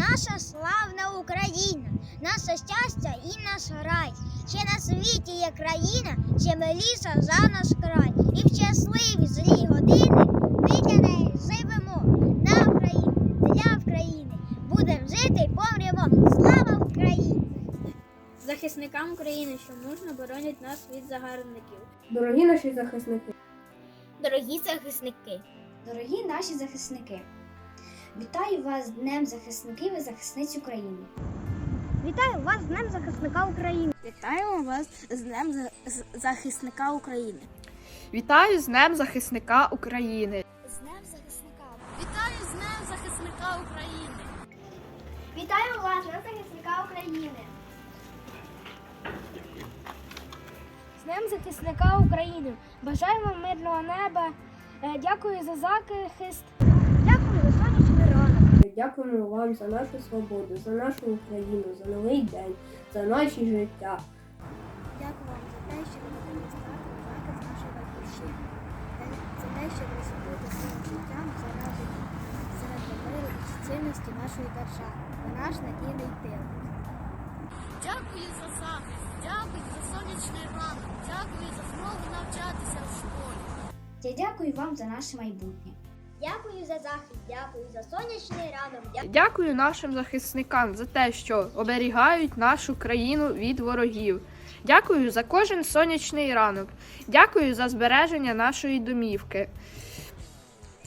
наша славна Україна, наше щастя і наш рай. Ще на світі є країна, ще миліша за наш край. І в щасливі злі години ми для неї живемо на Україні, для України. Будемо жити і помремо. Слава Україні! захисникам України, що мужньо боронять нас від загарбників. Дорогі наші захисники, Дорогі захисники! Дорогі наші захисники, вітаю вас з Днем захисників і захисниць України. Вітаю вас з Днем захисника України! Вітаємо вас з Днем захисника України. вітаю з Днем захисника України. З Днем захисника! Вітаю з Днем захисника України. Вітаємо вас, Днем захисника України! З Днем захисника України. Бажаємо мирного неба. Е, Дякую за захист. Дякую за сонячний ранок! Дякуємо вам за нашу свободу, за нашу Україну, за новий день, за наші життя. Дякую вам за те, що ви не стати захист нашої батьківщини. За те, що ви ризикуєте своїм життям заради, заради миру і цінності нашої держави. Ви наш надійний тил. Дякую за захист, дякую за сонячний ранок, дякую за змогу навчатися в школі. Я дякую вам за наше майбутнє. Дякую за захист, дякую за сонячний ранок. Дякую. Дякую нашим захисникам за те, що оберігають нашу країну від ворогів. Дякую за кожен сонячний ранок. Дякую за збереження нашої домівки.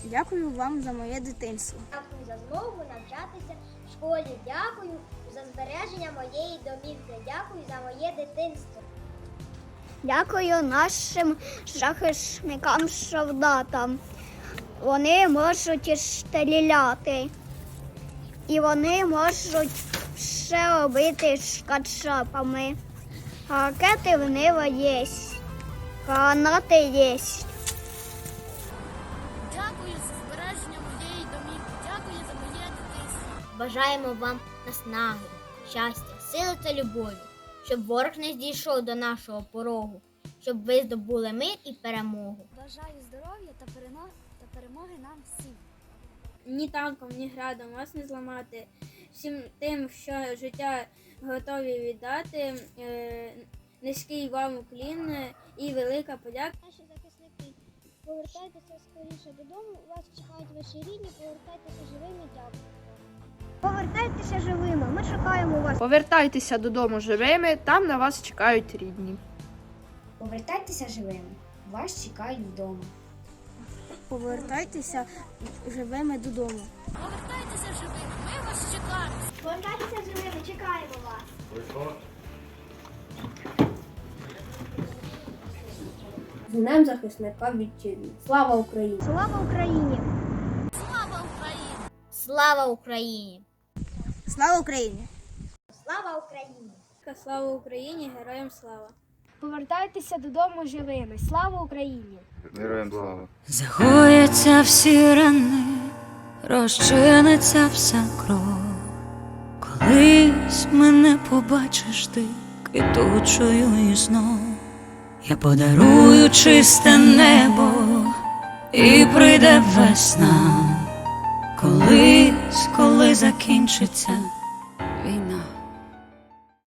Дякую вам за моє дитинство. Дякую за змогу навчатися в школі. Дякую за збереження моєї домівки. Дякую за моє дитинство. Дякую нашим захисникам солдатам. Вони можуть стріляти. І вони можуть все робити з кацапами. Ракети в небо є. Гранати є. Дякую за збереження моєї домівки. Дякую за моє дитинство. Бажаємо вам наснаги, щастя, сили та любові, щоб ворог не дійшов до нашого порогу, щоб ви здобули мир і перемогу. Бажаю здоров'я та перемоги нам всім. Ні танком, ні градом вас не зламати. Всім тим, що життя готові віддати. Е, низький вам уклін і велика подяка. Наші захисники, повертайтеся скоріше додому, вас чекають ваші рідні, повертайтеся живими, дякую. Повертайтеся живими, ми чекаємо вас. Повертайтеся додому живими, там на вас чекають рідні. Повертайтеся живими. Вас чекають вдома. Повертайтеся живими додому. Повертайтеся живими, ми вас чекаємо. Повертайтеся живими, чекаємо вас. З Днем захисника вітчизни. Слава Україні! Слава Україні! Слава Україні! Слава Україні! Слава Україні! Слава Україні! Слава Україні! Героям слава! Повертайтеся додому живими. Слава Україні! Героям слава. Загояться всі рани, розчиниться вся кров. Колись мене побачиш ти квітучою і знов. Я подарую чисте небо, і прийде весна. Колись, коли закінчиться